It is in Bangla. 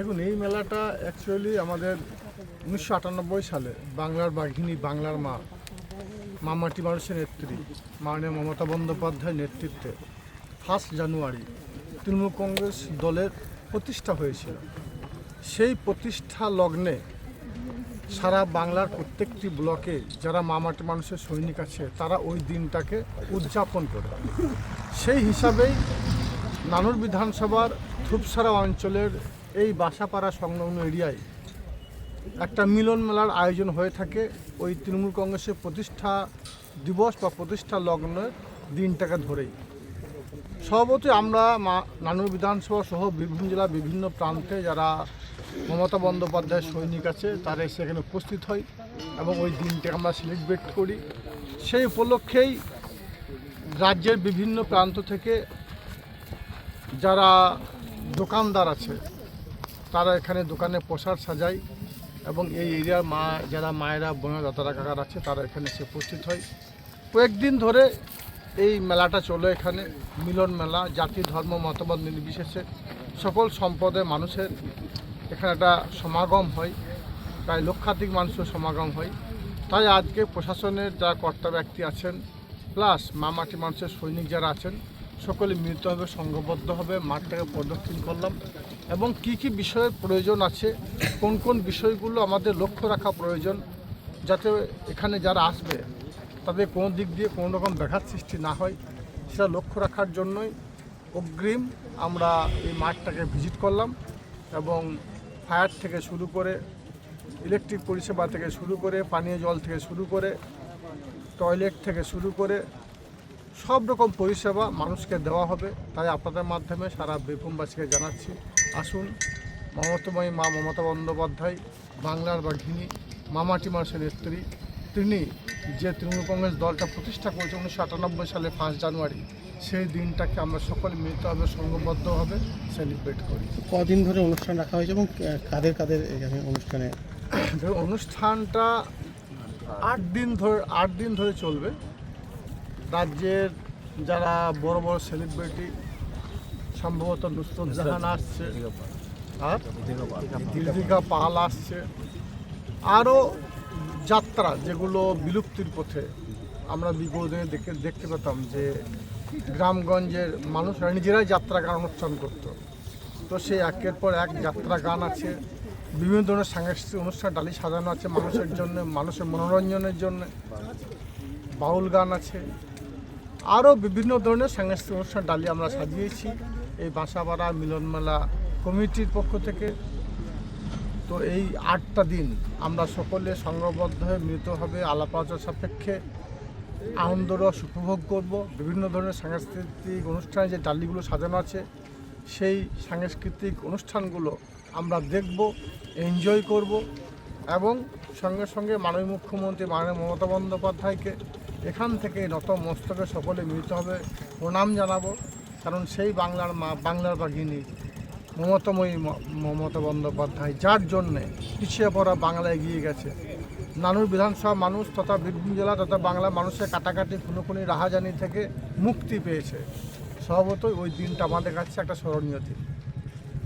দেখুন, এই মেলাটা অ্যাকচুয়ালি আমাদের উনিশশো আটানব্বই সালে বাংলার বাঘিনী, বাংলার মা, মামাটি মানুষের নেত্রী, মাননীয় মমতা বন্দ্যোপাধ্যায়ের নেতৃত্বে ফার্স্ট জানুয়ারি তৃণমূল কংগ্রেস দলের প্রতিষ্ঠা হয়েছিল। সেই প্রতিষ্ঠা লগ্নে সারা বাংলার প্রত্যেকটি ব্লকে যারা মামাটি মানুষের সৈনিক আছে, তারা ওই দিনটাকে উদযাপন করে। সেই হিসাবেই নানুর বিধানসভার ধূপসারা অঞ্চলের এই বাসাপাড়া সংলগ্ন এরিয়ায় একটা মিলন মেলার আয়োজন হয়ে থাকে। ওই তৃণমূল কংগ্রেসের প্রতিষ্ঠা দিবস বা প্রতিষ্ঠা লগ্নের দিনটাকে ধরেই। সভাপতি আমরা মা, নানুর বিধানসভা সহ বীরভূম জেলার বিভিন্ন প্রান্তে যারা মমতা বন্দ্যোপাধ্যায়ের সৈনিক আছে, তারা সেখানে উপস্থিত হয় এবং ওই দিনটাকে আমরা সেলিব্রেট করি। সেই উপলক্ষেই রাজ্যের বিভিন্ন প্রান্ত থেকে যারা দোকানদার আছে তারা এখানে দোকানে প্রসাদ সাজায় এবং এই এরিয়ার মা, যারা মায়েরা, বোনের, দাদারা, কাকার আছে, তারা এখানে এসে উপস্থিত হয়। কয়েকদিন ধরে এই মেলাটা চলে এখানে, মিলন মেলা, জাতি, ধর্ম, মতবাদ নির্বিশেষে সকল সম্পদের মানুষের এখানে একটা সমাগম হয়। প্রায় লক্ষাধিক মানুষের সমাগম হয়। তাই আজকে প্রশাসনের যারা কর্তা ব্যক্তি আছেন, প্লাস মামাটি মানুষের সৈনিক যারা আছেন সকলে মিলিতভাবে সংঘবদ্ধভাবে মাঠটাকে প্রদক্ষিণ করলাম এবং কি কি বিষয়ের প্রয়োজন আছে, কোন কোন বিষয়গুলো আমাদের লক্ষ্য রাখা প্রয়োজন, যাতে এখানে যারা আসবে, তাদের কোনো দিক দিয়ে কোনো রকম ব্যাঘাত সৃষ্টি না হয়, সেটা লক্ষ্য রাখার জন্যই অগ্রিম আমরা এই মাঠটাকে ভিজিট করলাম এবং ফায়ার থেকে শুরু করে ইলেকট্রিক পরিষেবা থেকে শুরু করে, পানীয় জল থেকে শুরু করে, টয়লেট থেকে শুরু করে সব রকম পরিষেবা মানুষকে দেওয়া হবে। তাই আপনাদের মাধ্যমে সারা বীরভূমবাসীকে জানাচ্ছি আসুন মমতাময়ী মা মমতা বন্দ্যোপাধ্যায় বাংলার বাঘিনী মামাটি মানুষের নেত্রী তিনি যে তৃণমূল কংগ্রেস দলটা প্রতিষ্ঠা করেছে উনিশশো আটানব্বই সালে ফার্স্ট জানুয়ারি সেই দিনটাকে আমরা সকলে মিলিতভাবে সংঘবদ্ধভাবে সেলিব্রেট করি। কদিন ধরে অনুষ্ঠান রাখা হয়েছে এবং কাদের কাদের এখানে অনুষ্ঠানে? অনুষ্ঠানটা আট দিন ধরে আট দিন ধরে চলবে। রাজ্যের যারা বড় বড় সেলিব্রিটি সম্ভবত নুসরত জাহান আসছে। আর দীর্ঘিকা পাল। আসছে। আরও যাত্রা যেগুলো বিলুপ্তির পথে আমরা বিগত দিনে দেখে দেখতে পেতাম যে গ্রামগঞ্জের মানুষরা নিজেরাই যাত্রা গান অনুষ্ঠান করতো। তো সেই একের পর এক যাত্রা গান আছে বিভিন্ন ধরনের সাংস্কৃতিক অনুষ্ঠান ডালি সাজানো আছে মানুষের জন্য মানুষের মনোরঞ্জনের জন্য। বাউল গান আছে। আরও বিভিন্ন ধরনের সাংস্কৃতিক অনুষ্ঠান ডালি আমরা সাজিয়েছি। এই বাসাপাড়া মিলনমেলা কমিটির পক্ষ থেকে। তো এই আটটা দিন আমরা সকলে সংঘবদ্ধ হয়ে মিলিতভাবে আলাপ সাপেক্ষে আনন্দ রস উপভোগ করব। বিভিন্ন ধরনের সাংস্কৃতিক অনুষ্ঠানে যে ডালিগুলো সাজানো আছে, সেই সাংস্কৃতিক অনুষ্ঠানগুলো আমরা দেখব এনজয় করব এবং সঙ্গে সঙ্গে মাননীয় মুখ্যমন্ত্রী মাননীয় মমতা বন্দ্যোপাধ্যায়কে এখান থেকে নত মস্তকে সকলে মিলিতভাবে প্রণাম জানাব। কারণ সেই বাংলার মা, বাংলার বাঘিনী মমতাময়ী মমতা বন্দ্যোপাধ্যায়, যার জন্যে পিছিয়ে পড়া বাংলা এগিয়ে গেছে। নানুর বিধানসভা মানুষ তথা বীরভূম জেলা তথা বাংলা মানুষের কাটাকাটি, খুনোখুনি, রাহাজানি থেকে মুক্তি পেয়েছে। স্বভাবতই ওই দিনটা আমাদের কাছে একটা স্মরণীয় দিন।